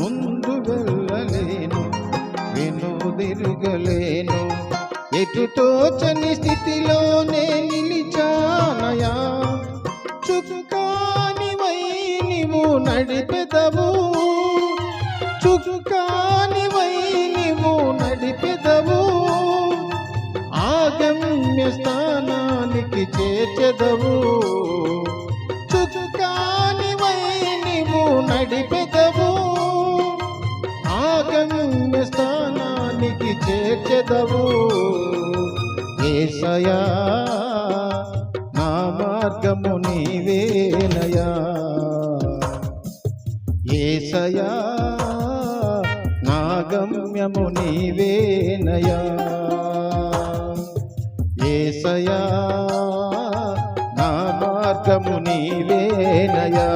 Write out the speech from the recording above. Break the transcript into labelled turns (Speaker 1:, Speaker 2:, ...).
Speaker 1: ముందు వెళ్ళలేను వెనుదిరగలేను ఎటు తోచని స్థితిలోనే నిలిచానయా? చుక్కానివై నీవు నడిపెదవు. చుక్కానివై నీవు నడిపెదవు. ఆగమ్య స్థానానికి చేర్చెదవు. చుక్కానివై నీవు నడిపె ఆగమ్య స్థానానికి చేర్చెదవు. ఏసయా నా మార్గము నీవేనయా. ఏసయా నా గమ్యము నీవేనయా. ఏసయా నా మార్గము నీవేనయా.